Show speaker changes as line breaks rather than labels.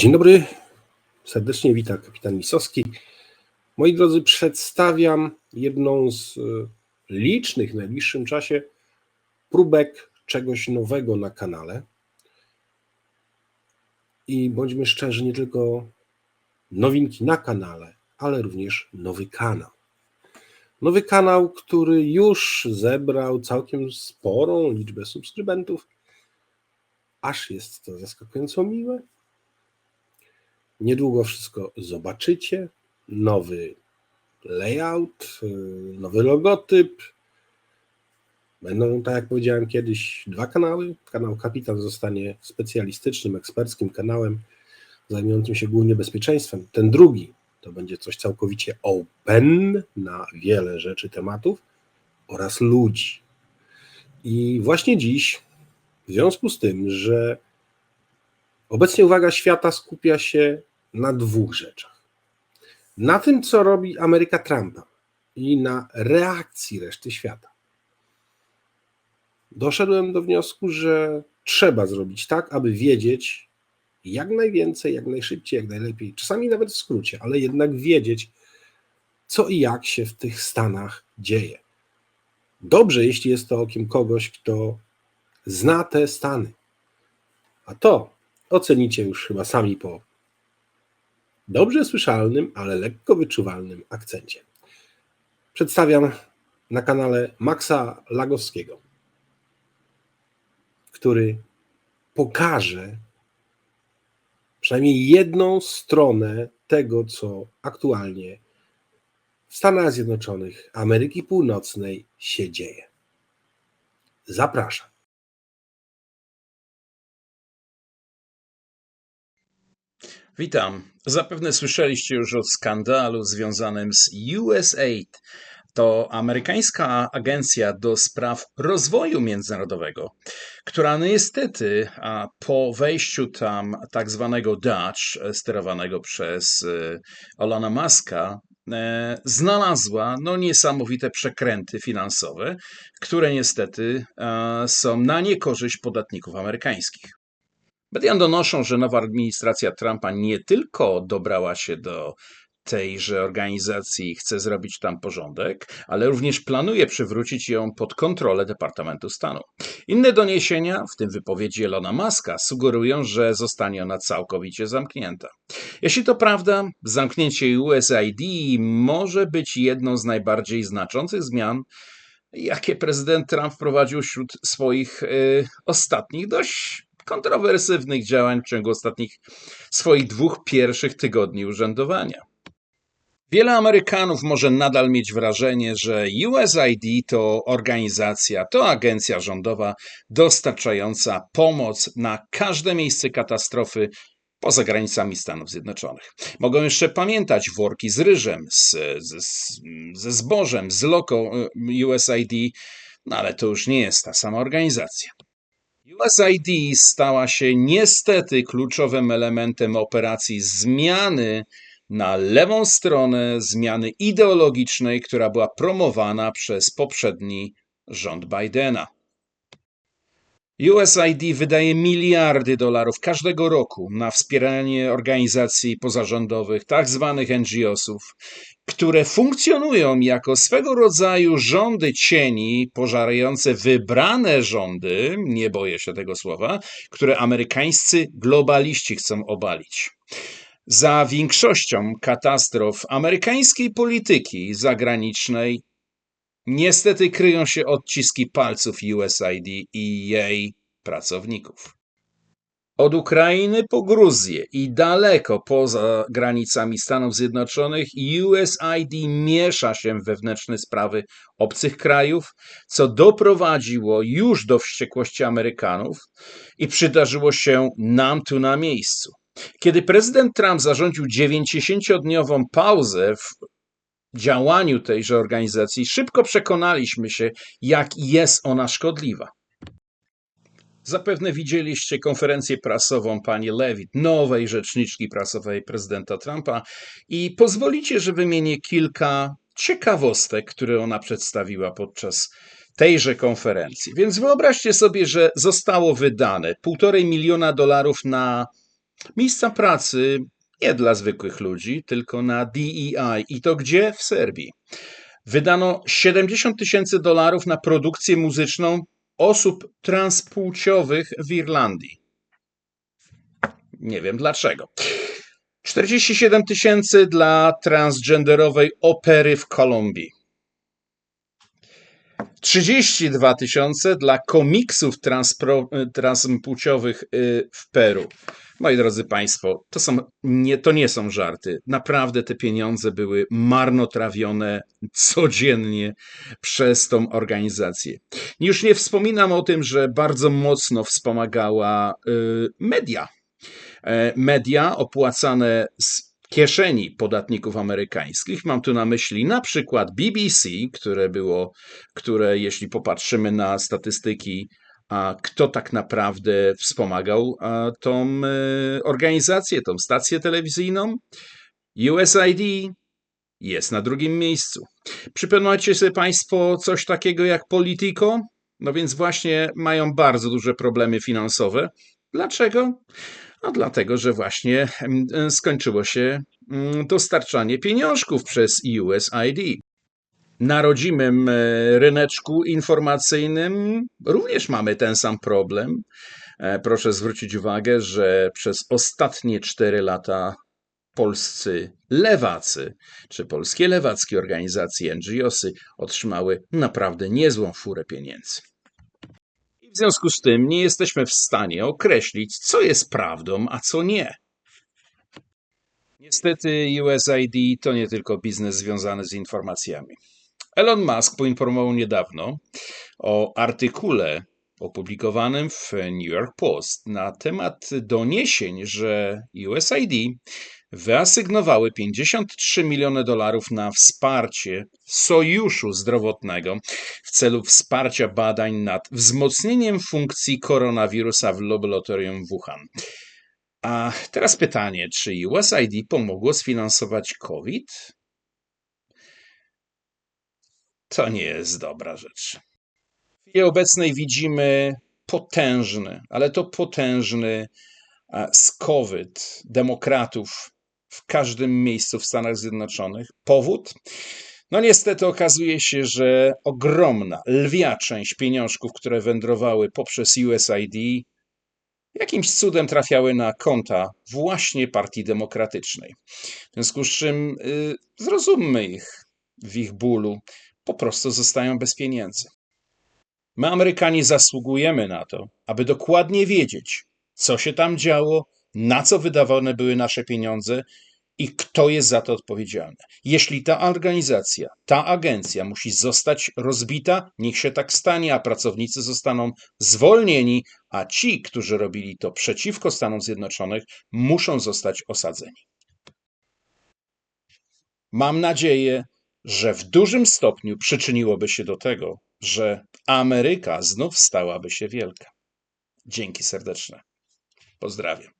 Dzień dobry, serdecznie witam kapitan Misowski. Moi drodzy, przedstawiam jedną z e, licznych w najbliższym czasie próbek czegoś nowego na kanale. I bądźmy szczerzy, nie tylko nowinki na kanale, ale również nowy kanał. Nowy kanał, który już zebrał całkiem sporą liczbę subskrybentów, aż jest to zaskakująco miłe. Niedługo wszystko zobaczycie. Nowy layout, y, nowy logotyp. Będą, tak jak powiedziałem kiedyś, dwa kanały. Kanał Kapitan zostanie specjalistycznym, eksperckim kanałem zajmującym się głównie bezpieczeństwem. Ten drugi to będzie coś całkowicie open na wiele rzeczy, tematów oraz ludzi. I właśnie dziś, w związku z tym, że obecnie uwaga świata skupia się na dwóch rzeczach. Na tym, co robi Ameryka Trumpa i na reakcji reszty świata. Doszedłem do wniosku, że trzeba zrobić tak, aby wiedzieć jak najwięcej, jak najszybciej, jak najlepiej, czasami nawet w skrócie, ale jednak wiedzieć, co i jak się w tych Stanach dzieje. Dobrze, jeśli jest to okiem kogoś, kto zna te Stany. A to ocenicie już chyba sami po dobrze słyszalnym, ale lekko wyczuwalnym akcencie. Przedstawiam na kanale Maxa Lagowskiego, który pokaże przynajmniej jedną stronę tego, co aktualnie w Stanach Zjednoczonych Ameryki Północnej się dzieje. Zapraszam.
Witam. Zapewne słyszeliście już o skandalu związanym z USAID. To amerykańska agencja do spraw rozwoju międzynarodowego, która niestety po wejściu tam tak zwanego Dutch, sterowanego przez e, Olana Muska, e, znalazła no, niesamowite przekręty finansowe, które niestety e, są na niekorzyść podatników amerykańskich. Media donoszą, że nowa administracja Trumpa nie tylko dobrała się do tejże organizacji i chce zrobić tam porządek, ale również planuje przywrócić ją pod kontrolę Departamentu Stanu. Inne doniesienia, w tym wypowiedzi Elona Muska, sugerują, że zostanie ona całkowicie zamknięta. Jeśli to prawda, zamknięcie USAID może być jedną z najbardziej znaczących zmian, jakie prezydent Trump wprowadził wśród swoich y, ostatnich dość kontrowersywnych działań w ciągu ostatnich swoich dwóch pierwszych tygodni urzędowania. Wiele Amerykanów może nadal mieć wrażenie, że USAID to organizacja, to agencja rządowa dostarczająca pomoc na każde miejsce katastrofy poza granicami Stanów Zjednoczonych. Mogą jeszcze pamiętać worki z ryżem, z, z, ze zbożem, z loko USAID, no ale to już nie jest ta sama organizacja. USAID stała się niestety kluczowym elementem operacji zmiany na lewą stronę, zmiany ideologicznej, która była promowana przez poprzedni rząd Bidena. USAID wydaje miliardy dolarów każdego roku na wspieranie organizacji pozarządowych, tak zwanych NGO-sów, które funkcjonują jako swego rodzaju rządy cieni, pożarające wybrane rządy, nie boję się tego słowa, które amerykańscy globaliści chcą obalić. Za większością katastrof amerykańskiej polityki zagranicznej niestety kryją się odciski palców USAID i jej pracowników. Od Ukrainy po Gruzję i daleko poza granicami Stanów Zjednoczonych USAID miesza się w wewnętrzne sprawy obcych krajów, co doprowadziło już do wściekłości Amerykanów i przydarzyło się nam tu na miejscu. Kiedy prezydent Trump zarządził 90-dniową pauzę w działaniu tejże organizacji, szybko przekonaliśmy się, jak jest ona szkodliwa. Zapewne widzieliście konferencję prasową pani Levitt, nowej rzeczniczki prasowej prezydenta Trumpa, i pozwolicie, że wymienię kilka ciekawostek, które ona przedstawiła podczas tejże konferencji. Więc wyobraźcie sobie, że zostało wydane półtorej miliona dolarów na Miejsca pracy nie dla zwykłych ludzi, tylko na DEI. I to gdzie? W Serbii. Wydano 70 tysięcy dolarów na produkcję muzyczną osób transpłciowych w Irlandii. Nie wiem dlaczego. 47 tysięcy dla transgenderowej opery w Kolumbii. 32 tysiące dla komiksów transpro, transpłciowych y, w Peru. Moi drodzy Państwo, to, są, nie, to nie są żarty. Naprawdę te pieniądze były marnotrawione codziennie przez tą organizację. Już nie wspominam o tym, że bardzo mocno wspomagała y, media. E, Media opłacane z kieszeni podatników amerykańskich. Mam tu na myśli na przykład BBC, które było, które jeśli popatrzymy na statystyki, a kto tak naprawdę wspomagał tą e, organizację, tą stację telewizyjną? USAID jest na drugim miejscu. Przypomnicie sobie Państwo coś takiego jak Politico? No więc właśnie mają bardzo duże problemy finansowe. Dlaczego? No dlatego, że właśnie skończyło się mm, dostarczanie pieniążków przez USAID. Na rodzimym e, ryneczku informacyjnym również mamy ten sam problem. E, Proszę zwrócić uwagę, że przez ostatnie cztery lata polscy lewacy, czy polskie lewackie organizacje, NGOsy otrzymały naprawdę niezłą furę pieniędzy. I w związku z tym nie jesteśmy w stanie określić, co jest prawdą, a co nie. Niestety USAID to nie tylko biznes związany z informacjami. Elon Musk poinformował niedawno o artykule opublikowanym w New York Post na temat doniesień, że USAID wyasygnowały 53 miliony dolarów na wsparcie sojuszu zdrowotnego w celu wsparcia badań nad wzmocnieniem funkcji koronawirusa w laboratorium Wuhan. A teraz pytanie, czy USAID pomogło sfinansować COVID? To nie jest dobra rzecz. W chwili obecnej widzimy potężny, ale to potężny skowyt demokratów w każdym miejscu w Stanach Zjednoczonych. Powód? No niestety okazuje się, że ogromna, lwia część pieniążków, które wędrowały poprzez USAID, jakimś cudem trafiały na konta właśnie Partii Demokratycznej. W związku z czym y, zrozummy ich w ich bólu, po prostu zostają bez pieniędzy. My, Amerykanie, zasługujemy na to, aby dokładnie wiedzieć, co się tam działo, na co wydawane były nasze pieniądze i kto jest za to odpowiedzialny. Jeśli ta organizacja, ta agencja musi zostać rozbita, niech się tak stanie, a pracownicy zostaną zwolnieni, a ci, którzy robili to przeciwko Stanom Zjednoczonych, muszą zostać osadzeni. Mam nadzieję, że w dużym stopniu przyczyniłoby się do tego, że Ameryka znów stałaby się wielka. Dzięki serdeczne. Pozdrawiam.